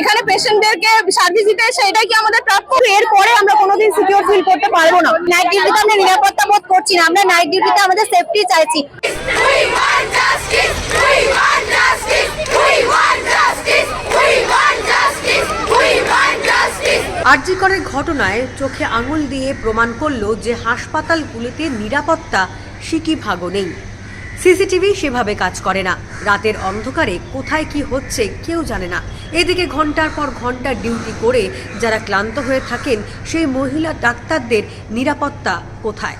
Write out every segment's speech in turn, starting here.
এখানে পেশেন্টদেরকে সার্ভিস দিতে এসে এটাই কি আমাদের প্রাপ্য? এরপরে আমরা কোনোদিন সিকিউর ফিল করতে পারব না। নাইট ডিউটিতে আমরা নিরাপত্তা বোধ করছি না। আমরা নাইট ডিউটিতে আমাদের সেফটি চাইছি! আরজিকরের ঘটনায় চোখে আঙুল দিয়ে প্রমাণ করল যে হাসপাতালগুলিতে নিরাপত্তা সিকি ভাগও নেই সিসিটিভি সেভাবে কাজ করে না। রাতের অন্ধকারে কোথায় কি হচ্ছে কেউ জানে না। এদিকে ঘণ্টার পর ঘণ্টা ডিউটি করে যারা ক্লান্ত হয়ে থাকেন, সেই মহিলা ডাক্তারদের নিরাপত্তা কোথায়?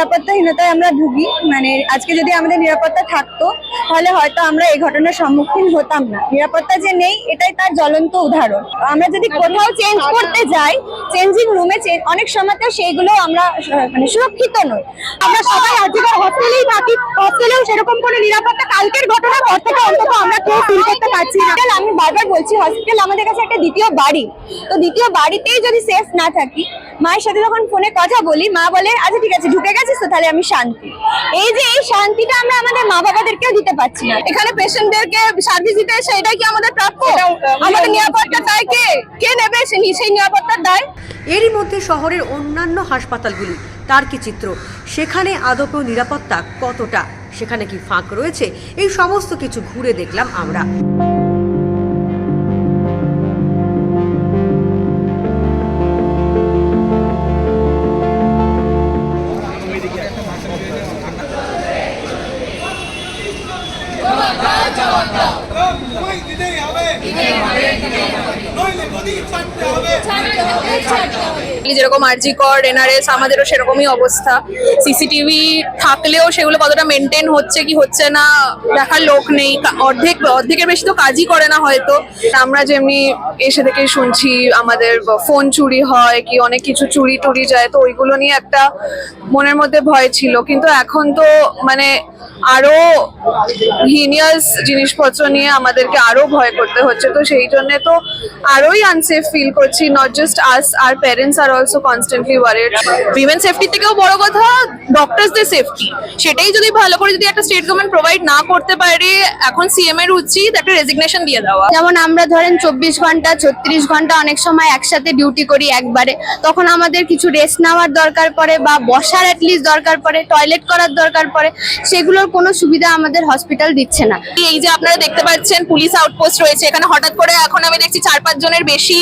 নিরাপত্তাহীনতায় আমরা ভুগি। মানে আজকে যদি আমাদের নিরাপত্তা থাকতো, তাহলে হয়তো আমরা এই ঘটনার সম্মুখীন হতাম না। নিরাপত্তা যে নেই, এটাই তার জ্বলন্ত উদাহরণ। আমরা যদি কোথাও চেঞ্জ করতে যাই চেঞ্জিং রুমে অনেক সময় সেইগুলো আমরা মানে সুরক্ষিত নই। আমরা সবাই আজকের হসপিটালেই থাকি। হসপিটালেও সেরকম কোনো নিরাপত্তা কালকের ঘটনা পর থেকে অন্তত আমরা কেউ ফিল করতে পারছি না। আমি বারবার বলছি হসপিটাল আমাদের কাছে একটা দ্বিতীয় বাড়ি। তো দ্বিতীয় বাড়িতেই যদি সেফ না থাকি মায়ের সাথে যখন ফোনে কথা বলি মা বলে আচ্ছা ঠিক আছে ঢুকে গেছিস তো তাহলে আমি শান্তি। এই যে এই শান্তিটা আমরা আমাদের মা বাবাদেরকেও দিতে পারছি না। এখানে পেশেন্টদেরকে সার্ভিস দিতে এসে এটাই কি আমাদের প্রাপ্য? আমাদের নিরাপত্তা দায় কে? কে নেবে সেই নিরাপত্তার দায়? এরই মধ্যে শহরের অন্যান্য হাসপাতালগুলি তার কি চিত্র? সেখানে আদপেও নিরাপত্তা কতটা? সেখানে কি ফাঁক রয়েছে? এই সমস্ত কিছু ঘুরে দেখলাম আমরা। দিতেই হবে। যেরকম আরজি কর এনআরএস আমাদেরও সেরকমই অবস্থা। সিসিটিভি থাকলেও সেগুলো কতটা মেনটেন হচ্ছে কি হচ্ছে না, দেখার লোক নেই। অর্ধেক, অর্ধেকের বেশি তো কাজই করে না হয়তো। আমরা যেমনি এসে থেকে শুনছি আমাদের ফোন চুরি হয় কি অনেক কিছু চুরি টুরি যায়, তো ওইগুলো নিয়ে একটা মনের মধ্যে ভয় ছিল। কিন্তু এখন তো মানে আরও হিনিয়াস জিনিসপত্র নিয়ে আমাদেরকে আরও ভয় করতে হচ্ছে। তো সেই জন্য তো আরোই আনসেফ ফিল করছি। নট জাস্ট আস আর প্যারেন্টস আর also constantly worried women safety থেকেও বড় কথা ডক্টরসদের সেফটি সেটাই যদি ভালো করে যদি একটা স্টেট গভর্নমেন্ট প্রোভাইড না করতে পারে এখন সিএম এর উচিত একটা রেজিগনেশন দিয়ে দেওয়া। যেমন আমরা ধরেন চব্বিশ ঘণ্টা ছত্রিশ ঘণ্টা অনেক সময় একসাথে ডিউটি করি একবারে। তখন আমাদের কিছু রেস্ট নেওয়ার দরকার পড়ে বা বসার অ্যাটলিস্ট দরকার পড়ে টয়লেট করার দরকার পড়ে। সেগুলোর কোনো সুবিধা আমাদের হসপিটাল দিচ্ছে না। এই যে আপনারা দেখতে পাচ্ছেন পুলিশ আউটপোস্ট রয়েছে। এখানে হঠাৎ করে এখন আমি দেখছি চার পাঁচ জনের বেশি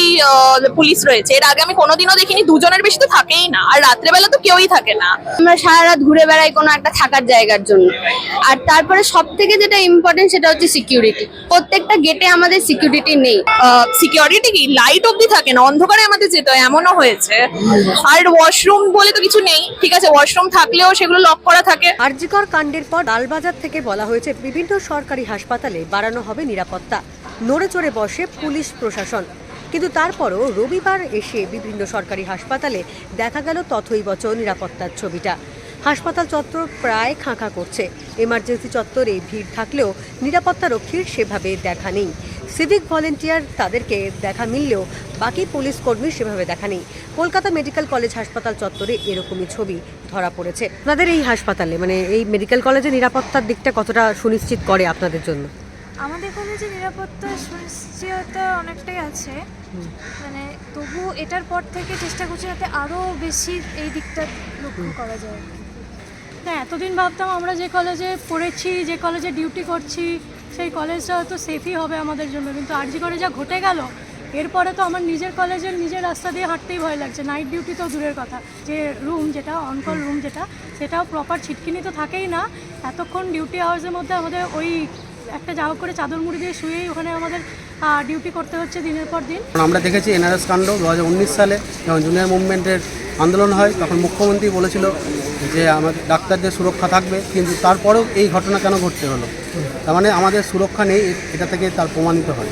পুলিশ রয়েছে। এর আগে আমি কোনোদিনও দেখিনি দুজনের বেশি তো থাকেই না। আর রাত্রেবেলা তো কেউই থাকে না। আমরা সারা রাত ঘুরে বেড়াই কোনো একটা থাকার জায়গার জন্য। আর তারপরে সব থেকে যেটা ইম্পর্টেন্ট সেটা হচ্ছে সিকিউরিটি প্রত্যেকটা গেটে আমাদের সিকিউরিটি নেই। সিকিউরিটি কি? লাইট অবধি থাকে না অন্ধকারে আমাদের যেতে হয় এমনও হয়েছে। আর ওয়াশরুম বলে তো কিছু নেই। ঠিক আছে ওয়াশরুম থাকলেও সেগুলো লক করা থাকে। আরজিকর কাণ্ডের পর লালবাজার থেকে বলা হয়েছে বিভিন্ন সরকারি হাসপাতালে বাড়ানো হবে নিরাপত্তা। নড়ে চড়ে বসে পুলিশ প্রশাসন। কিন্তু তারপরও রবিবার এসে বিভিন্ন সরকারি হাসপাতালে দেখা গেল তথৈবচ নিরাপত্তার ছবিটা। হাসপাতাল চত্বর প্রায় খাঁখা করছে। এমার্জেন্সি চত্বরে ভিড় থাকলেও নিরাপত্তা রক্ষীর সেভাবে দেখা নেই। সিভিক ভলেন্টিয়ার তাদেরকে দেখা মিললেও বাকি পুলিশ কর্মীর সেভাবে দেখা নেই। কলকাতা মেডিকেল কলেজ হাসপাতাল চত্বরে এরকমই ছবি ধরা পড়েছে। আপনাদের এই হাসপাতালে মানে এই মেডিকেল কলেজে নিরাপত্তার দিকটা কতটা সুনিশ্চিত করে আপনাদের জন্য? আমাদের কলেজে নিরাপত্তা সুনিশ্চয়তা অনেকটাই আছে মানে তবু এটার পর থেকে চেষ্টা করছি যাতে আরও বেশি এই দিকটা লক্ষ্য করা যায়। না এতদিন ভাবতাম আমরা যে কলেজে পড়েছি যে কলেজে ডিউটি করছি সেই কলেজটা হয়তো সেফই হবে আমাদের জন্য কিন্তু আরজি করে যা ঘটে গেল এরপরে তো আমার নিজের কলেজের নিজের রাস্তা দিয়ে হাঁটতেই ভয় লাগছে। নাইট ডিউটি তো দূরের কথা যে রুম যেটা অনকল রুম যেটা সেটাও প্রপার ছিটকিনি তো থাকেই না। এতক্ষণ ডিউটি আওয়ার্সের মধ্যে আমাদের ওই একটা যা করে চাদর মুড়ি দিয়ে শুয়েই ওখানে আমাদের ডিউটি করতে হচ্ছে দিনের পর দিন। আমরা দেখেছি এনআরএস কাণ্ড দু হাজার উনিশ সালে যখন জুনিয়র মুভমেন্টের আন্দোলন হয় তখন মুখ্যমন্ত্রী বলেছিল যে আমাদের ডাক্তারদের সুরক্ষা থাকবে কিন্তু তারপরেও এই ঘটনা কেন ঘটতে হলো? তার মানে আমাদের সুরক্ষা নেই এটা থেকে তার প্রমাণিত হয়।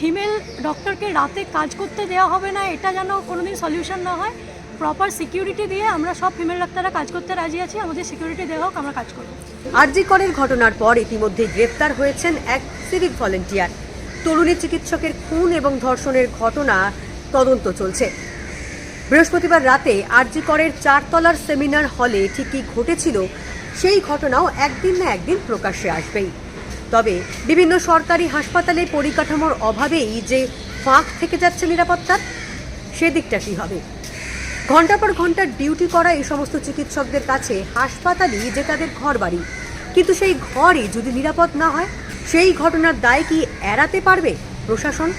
ফিমেল ডক্টরকে রাতে কাজ করতে দেওয়া হবে না এটা যেন কোনোদিন সলিউশন না হয়। প্রপার সিকিউরিটি দিয়ে আমরা সব ফিমেল ডাক্তাররা কাজ করতে রাজি আছি। আমাদের সিকিউরিটি দেওয়া হোক, আমরা কাজ করব। আরজিকরের ঘটনার পর ইতিমধ্যে গ্রেপ্তার হয়েছেন এক সিভিক ভলেন্টিয়ার তরুণী চিকিৎসকের খুন এবং ধর্ষণের ঘটনা তদন্ত চলছে। বৃহস্পতিবার রাতে আরজি করের চারতলার সেমিনার হলে ঠিক কী ঘটেছিল, সেই ঘটনাও একদিন না একদিন প্রকাশ্যে আসবেই। তবে বিভিন্ন সরকারি হাসপাতালে পরিকাঠামোর অভাবেই যে ফাঁক থেকে যাচ্ছে নিরাপত্তার সেদিকটা কী হবে? ঘণ্টা পর ঘণ্টা ডিউটি করা এই সমস্ত চিকিৎসকদের কাছে হাসপাতালই যে তাদের ঘর বাড়ি কিন্তু সেই ঘরই যদি নিরাপদ না হয়, সেই ঘটনার দায় কি এড়াতে পারবে প্রশাসন?